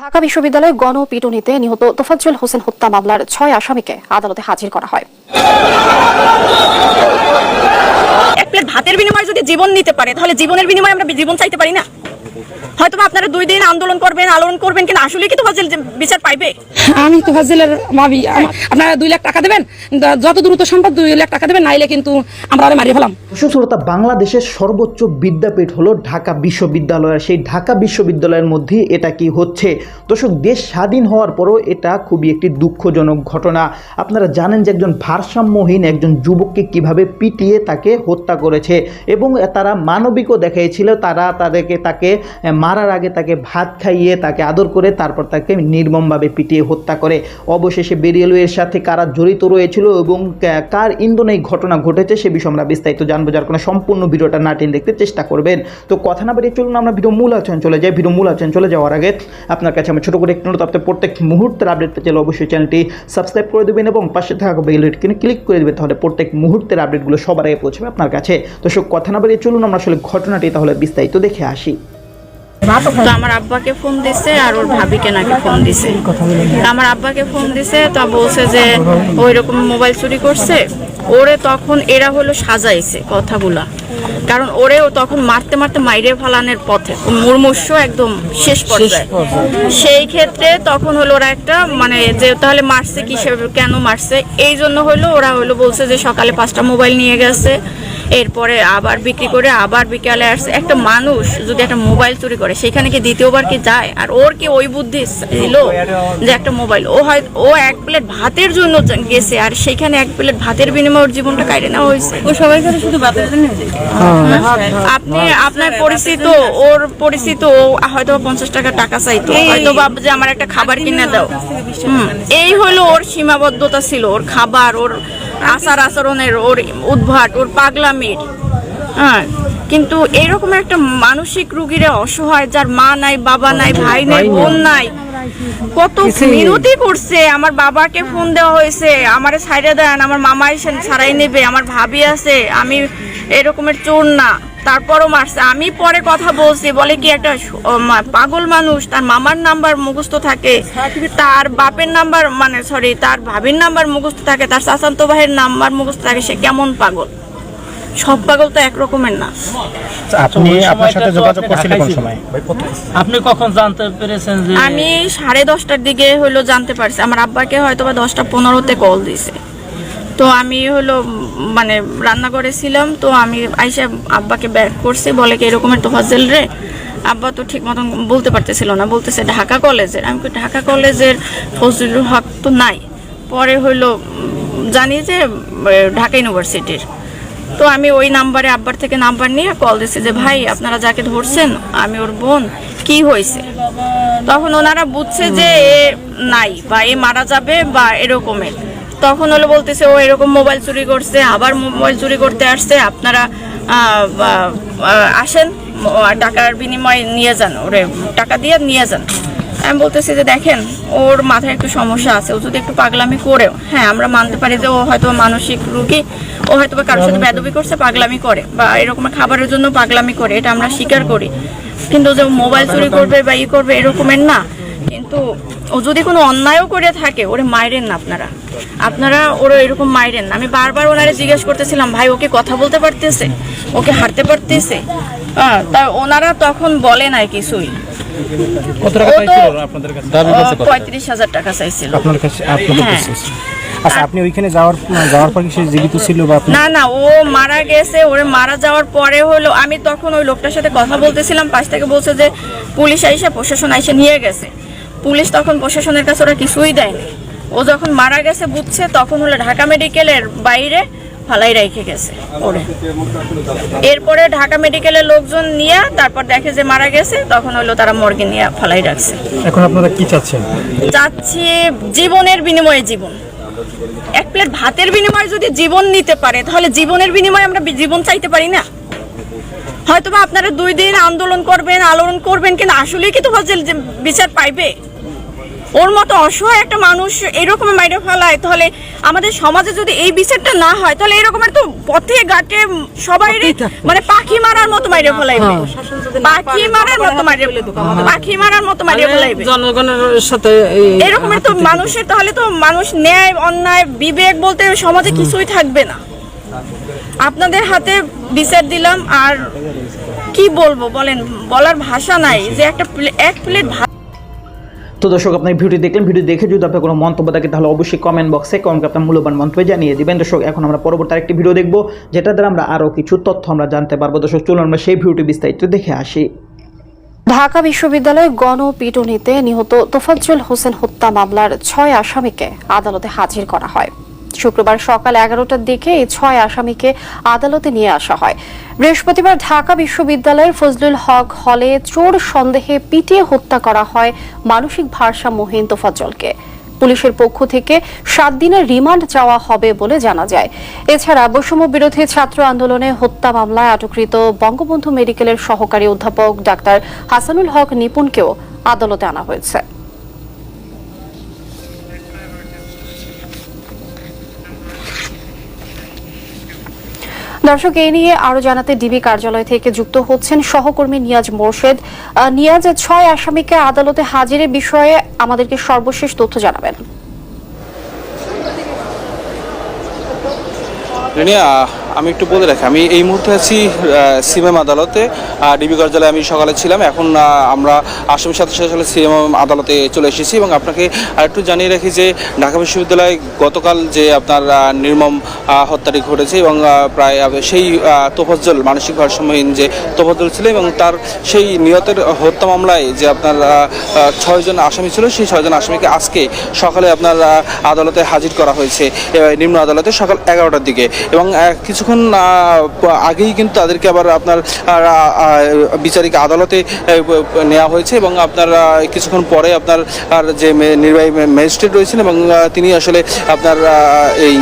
ঢাকা বিশ্ববিদ্যালয়ে গণপিটুনিতে নিহত তোফাজ্জল হোসেন হত্যা মামলার ছয় আসামিকে আদালতে হাজির করা হয়। এক প্লেট ভাতের বিনিময়ে যদি জীবন নিতে পারে, তাহলে জীবনের বিনিময়ে আমরা জীবন চাইতে পারি না? হয়তো আপনারা দুই দিন আন্দোলন করবেন আলোড়ন করবেন কিন্তু আসলে কি তো ফাজিল বিচার পাইবে? আমি তো ফাজিলের ভাবি। আপনারা দুই লাখ টাকা দেবেন যত দ্রুত সম্ভব দুই লাখ টাকা দেবেন নাইলে কিন্তু আমরা আরে মারিয়ে ফেলাম। দর্শক শ্রোতা বাংলাদেশের সর্বোচ্চ বিদ্যাপীঠ হলো ঢাকা বিশ্ববিদ্যালয় সেই ঢাকা বিশ্ববিদ্যালয়ের মধ্যে এটা কি হচ্ছে? দর্শক দেশ স্বাধীন হওয়ার পরও এটা খুবই একটি দুঃখজনক ঘটনা। আপনারা জানেন যে একজন ভারসাম্যহীন একজন যুবককে কীভাবে পিটিয়ে তাকে হত্যা করেছে এবং তারা মানবিকও দেখিয়েছিল তারা তাদেরকে তাকে মারার আগে তাকে ভাত খাইয়ে তাকে আদর করে তারপর তাকে নির্মমভাবে পিটিয়ে হত্যা করে। অবশেষে বেরিয়েলওয়ের সাথে কারা জড়িত রয়েছিল এবং কার ইন্ধনে এই ঘটনা ঘটেছে সে বিষয়ে আমরা বিস্তারিত জানব। যার কোনো সম্পূর্ণ ভিডিওটা না টেনে দেখতে চেষ্টা করবেন। তো কথা না বেরিয়ে চলুন, আমরা ভিডিও মূল আলোচনা চলে যাই। ভিডিও মূল আলোচনা চলে যাওয়ার আগে আপনার কাছে আমি ছোটো করে একটু অনুরোধ, আপনি প্রত্যেক মুহূর্তের আপডেট পেতে চাইলে অবশ্যই চ্যানেলটি সাবস্ক্রাইব করে দেবেন এবং পাশে থাকা বেল আইকনে ক্লিক করে দেবেন, তাহলে প্রত্যেক মুহূর্তের আপডেটগুলো সবার আগে পৌঁছবে আপনার কাছে। তো সব কথা না বেরিয়ে চলুন, আমরা আসলে ঘটনাটি তাহলে বিস্তারিত দেখে আসি। তো আমার আব্বাকে ফোন দিছে আর ওর ভাবিকে নাকি ফোন দিছে। আমার আব্বাকে ফোন দিছে তা বলছে যে ওই রকম মোবাইল চুরি করছে ওরে তখন এরা হলো সাজাইছে কথাগুলা। কারণ ওরেও তখন মারতে মারতে মাইরে ফালানের পথে মুরমুষ্য একদম শেষ পর্যায়ে। সেই ক্ষেত্রে তখন হলো ওরা একটা মানে যে তাহলে মারছে কি কেন মারছে? এই জন্য হলো ওরা হলো বলছে যে সকালে পাঁচটা মোবাইল নিয়ে গেছে এরপরে আবার বিক্রি করে আবার বিকালে আসছে। একটা মানুষ যদি একটা মোবাইল চুরি করে সেখানে কি দ্বিতীয়বার কি যায়? আর ওর কি ওই বুদ্ধি ছিল যে একটা মোবাইল? ও হয় ও এক প্লেট ভাতের জন্য গেছে আর সেখানে এক প্লেট ভাতের বিনিময়ে ওর জীবনটা কাটে নেওয়া হয়েছে। ও সবাই করে শুধু ভাতের জন্য আপনি আপনার পরিচিত ওর পরিচিত ও হয়তো পঞ্চাশ টাকা টাকা চাইতো। হয়তো বা যে আমার একটা খাবার কিনে দাও। এই হলো ওর সীমাবদ্ধতা ছিল ওর খাবার ওর আচার আচরণের ওর উদ্ভাট ওর পাগলামির। হ্যাঁ কিন্তু এরকম একটা মানসিক রুগীরা অসহায় যার মা নাই বাবা নাই ভাই নাই বোন নাই কত মিনতি করছে। আমার বাবাকে ফোন দেওয়া হয়েছে আমার সাইডে দেন আমার মামা এসে ছাড়াই নেবে আমার ভাবি আছে আমি এরকমের চোর না। তারপরও মারছে। আমি পরে কথা বলছি বলে কি একটা পাগল মানুষ তার মামার নাম্বার মুখস্থ থাকে তার বাপের নাম্বার মানে সরি তার ভাবির নাম্বার মুখস্থ থাকে তার চাচান্ত ভাইয়ের নাম্বার মুখস্থ থাকে সে কেমন পাগল? সব পাগল তো একরকমের না। আপনি আপনার সাথে যোগাযোগ করছিলেন কোন সময়? আপনি কখন জানতে পেরেছেন যে আমি সাড়ে দশটার দিকে হলো জানতে পারছি। আমার আব্বাকে হয়তো বা দশটা পনেরোতে কল দিছে। তো আমি হলো মানে রান্নাঘরে ছিলাম তো আমি আইসা আব্বাকে ব্যাক করছি, বলে কি এরকমের তো ফাজেল রে? আব্বা তো ঠিক মতন বলতে পারতেছিল না, বলতেছে ঢাকা কলেজের। আমি ঢাকা কলেজের ফজলুল হক তো নাই। পরে হইল জানি যে ঢাকা ইউনিভার্সিটির। তো আমি ওই নাম্বারে আব্বার থেকে নাম্বার নিয়ে কল দিছি যে, ভাই, আপনারা যাকে ধরছেন, আমি ওর বোন, কি হয়েছে? তখন ওনারা বুঝছে যে এ নাই বা এ মারা যাবে বা এরকমের। তখন হলো বলতেছে, ও এরকম মোবাইল চুরি করছে, আবার মোবাইল চুরি করতে আসছে, আপনারা আসেন টাকার বিনিময়ে নিয়ে যান, ওরে, টাকা দিয়ে নিয়ে যান। আমি বলতেছি যে, দেখেন, ওর মাথায় একটু সমস্যা আছে, ও যদি একটু পাগলামি করেও হ্যাঁ আমরা মানতে পারি যে, ও হয়তো মানসিক রুগী, ও হয়তো বা কারোর সাথে বেদবি করছে, পাগলামি করে, বা এরকম খাবারের জন্য পাগলামি করে, এটা আমরা স্বীকার করি। কিন্তু যে মোবাইল চুরি করবে বা ই করবে, এরকমের না। কিন্তু ও যদি কোনো অন্যায়ও করে থাকে ওরে মাইরেন না আপনারা। আপনারা ওরা এরকম মাইরেন না। আমি বারবার ওনারে জিজ্ঞেস করতেছিলাম ভাই ওকে কথা বলতে পারতেছে? ওকে হাঁটতে পারতেছে? হ্যাঁ তা ওনারা তখন বলে নাই কিছুই। কত টাকা ও চাইছিল আপনাদের কাছে? পঁয়ত্রিশ হাজার টাকা চাইছিল। আপনার কাছে আপনাদের। কাছে আচ্ছা আপনি ওইখানে যাওয়ার যাওয়ার পর কি সে জীবিত ছিল বা না না ও মারা গেছে ওরে মারা যাওয়ার পরে হলো আমি তখন ওই লোকটার সাথে কথা বলতেছিলাম পাশ থেকে বলছে যে পুলিশ আইসা প্রশাসন আইসা নিয়ে গেছে। পুলিশ তখন প্রশাসনের কাছে ওরা কিছুই দেয়নি। ও যখন মারা গেছে বুঝছে তখন হলো ঢাকা মেডিকেলের বাইরে ফালাই রেখে গেছে ওরে। এরপরে ঢাকা মেডিকেলের লোকজন নিয়ে তারপর দেখে যে মারা গেছে তখন হলো তারা মর্গে নিয়ে ফালাই রাখছে। এখন আপনারা কি চাচ্ছেন? চাচ্ছি জীবনের বিনিময়ে জীবন। এক প্লেট ভাতের বিনিময়ে যদি জীবন নিতে পারে তাহলে জীবনের বিনিময়ে আমরা জীবন চাইতে পারি না? হয়তো বা আপনারা দুই দিন আন্দোলন করবেন আলোড়ন করবেন কিন্তু আসলে কি তো ফাজিল যে বিচার পাইবে? ওর মতো অসহায় একটা মানুষ এরকম মাইরে ফেলায় তাহলে আমাদের সমাজে যদি এই বিচারটা না হয় তাহলে এরকমের তো পথে ঘাটে সবাই মানে পাখি মারার মতো মাইরে ফেলাইবে। পাখি মারার মতো মাইরে ফেলে পাখি মারার মতো মাইরে ফেলাইবে। জনগণের সাথে এরকমের তো মানুষের তাহলে তো মানুষ ন্যায় অন্যায় বিবেক বলতে সমাজে কিছুই থাকবে না। আপনাদের হাতে বিচার দিলাম আর কি বলব বলেন বলার ভাষা নাই যে একটা এক প্লেট ভাত তো দর্শক আপনার ভিডিও দেখলেন ভিডিও দেখে যদি আপনার কোনো মন্তব্য থাকে তাহলে অবশ্যই কমেন্ট বক্সে কমেন্ট আপনার মূল্যবান মন্তব্য জানিয়ে দিবেন। দর্শক এখন আমরা পরবর্তী আরেকটি ভিডিও দেখব যেটা দ্বারা আমরা আরও কিছু তথ্য আমরা জানতে পারব। দর্শক চলুন আমরা সেই ভিডিওটি বিস্তারিত দেখে আসি। ঢাকা বিশ্ববিদ্যালয়ে গণপিটুনিতে নিহত তোফাজ্জল হোসেন হত্যা মামলার ছয় আসামিকে আদালতে হাজির করা হয়। শুক্রবার সকাল এগারোটার দিকে এই ছয় আসামিকে আদালতে নিয়ে আসা হয়। বৃহস্পতিবার ঢাকা বিশ্ববিদ্যালয়ের ফজলুল হক হলে চোর সন্দেহে পিটিয়ে হত্যা করা হয় মানসিক ভারসাম্যহীন তোফাজ্জলকে। পুলিশের পক্ষ থেকে সাত দিনের রিমান্ড চাওয়া হবে বলে জানা যায়। এছাড়া বৈষম্য বিরোধী ছাত্র আন্দোলনে হত্যা মামলায় আটককৃত বঙ্গবন্ধু মেডিকেলের সহকারী অধ্যাপক ডাক্তার হাসানুল হক নিপুণকেও আদালতে আনা হয়েছে। দর্শক এই নিয়ে আরও জানাতে ডিবি কার্যালয় থেকে যুক্ত হচ্ছেন সহকর্মী নিয়াজ মোর্শেদ। নিয়াজ, ছয় আসামিকে আদালতে হাজিরের বিষয়ে আমাদেরকে সর্বশেষ তথ্য জানাবেন। আমি একটু বলে রাখি, আমি এই মুহূর্তে আছি সিএমএম আদালতে ডিবি কার্যালয়ে আমি সকালে ছিলাম, এখন আমরা আসামির সাথে সাথে সিএমএম আদালতে চলে এসেছি এবং আপনাকে আরেকটু জানিয়ে রাখি যে ঢাকা বিশ্ববিদ্যালয়ে গতকাল যে আপনার নির্মম হত্যাটি ঘটেছে এবং প্রায় সেই তোফাজ্জল, মানসিক ভারসাম্যহীন যে তোফাজ্জল ছিল এবং তার সেই নিহতের হত্যা মামলায় যে আপনার ছয়জন আসামি ছিল, সেই ছয়জন আসামিকে আজকে সকালে আপনার আদালতে হাজির করা হয়েছে নিম্ন আদালতে সকাল এগারোটার দিকে। এবং কিছুক্ষণ আগেই কিন্তু তাদেরকে আবার আপনার বিচারিক আদালতে নেওয়া হয়েছে এবং আপনার কিছুক্ষণ পরে আপনার যে নির্বাহী ম্যাজিস্ট্রেট রয়েছেন এবং তিনি আসলে আপনার এই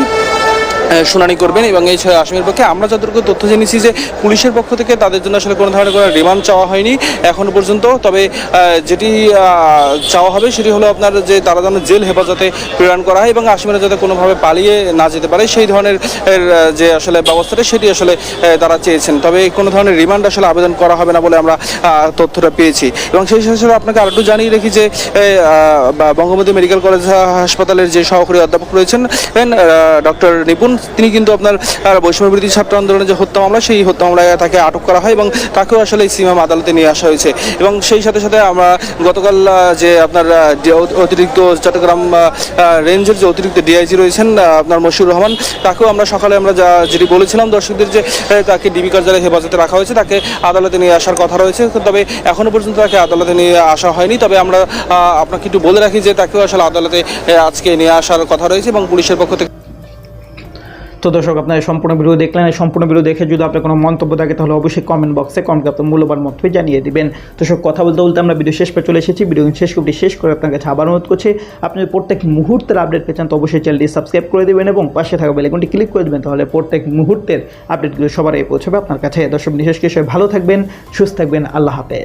শুনানি করবেন এবং এই ছয় আসামির পক্ষে আমরা যতটুকু তথ্য জেনেছি যে পুলিশের পক্ষ থেকে তাদের জন্য আসলে কোনো ধরনের কোনো রিমান্ড চাওয়া হয়নি এখনও পর্যন্ত। তবে যেটি চাওয়া হবে সেটি হলো আপনার যে তারা যেন জেল হেফাজতে প্রেরণ করা হয় এবং আসামিরা যাতে কোনোভাবে পালিয়ে না যেতে পারে সেই ধরনের যে আসলে ব্যবস্থাটা সেটি আসলে তারা চেয়েছেন। তবে কোনো ধরনের রিমান্ড আসলে আবেদন করা হবে না বলে আমরা তথ্যটা পেয়েছি। এবং সেই সাথে আপনাকে আরেকটু জানিয়ে রেখি যে বঙ্গবন্ধু মেডিকেল কলেজ হাসপাতালের যে সহকারী অধ্যাপক রয়েছেন ডক্টর নিপুণ তিনি কিন্তু আপনার বৈষম্য বিরোধী ছাত্র আন্দোলনের যে হত্যা মামলা, সেই হত্যা মামলায় তাকে আটক করা হয় এবং তাকেও আসলে সিএম আদালতে নিয়ে আসা হয়েছে। এবং সেই সাথে সাথে আমরা গতকাল যে আপনার অতিরিক্ত চট্টগ্রাম রেঞ্জের যে অতিরিক্ত ডিআইজি রয়েছেন আপনার মশিউর রহমান, তাকেও আমরা সকালে আমরা যা, যেটি বলেছিলাম, দর্শকদের যে তাকে ডিবি কার্যালয়ে হেফাজতে রাখা হয়েছে, তাকে আদালতে নিয়ে আসার কথা রয়েছে। তবে এখনও পর্যন্ত তাকে আদালতে নিয়ে আসা হয়নি। তবে আমরা আপনাকে একটু বলে রাখি যে তাকেও আসলে আদালতে আজকে নিয়ে আসার কথা রয়েছে এবং পুলিশের পক্ষ থেকে তো দর্শক, আপনার সম্পূর্ণ ভিডিও দেখলেন। সম্পূর্ণ ভিডিও দেখে যদি আপনার কোনো মন্তব্য থাকে, তাহলে অবশ্যই কমেন্ট বক্সে কমেন্ট আপনার মূল্যবান মন্তব্য জানিয়ে দেবেন। তো সব কথা বলতে বলতে আমরা ভিডিও শেষ পে চলে এসেছি। ভিডিও শেষ করতে শেষ করে আপনার কাছে আবার অনুরোধ করছি, আপনি প্রত্যেক মুহূর্তের আপডেট পেয়েছেন তো অবশ্যই চ্যানেলটি সাবস্ক্রাইব করে দেবেন এবং পাশে থাকা বেলাইকনটি ক্লিক করে দেবেন, তাহলে প্রত্যেক মুহূর্তের আপডেটগুলো সবার পৌঁছাবে আপনার কাছে। দর্শক, বিশেষ কিছু ভালো থাকবেন, সুস্থ থাকবেন। আল্লাহ হাফেজ।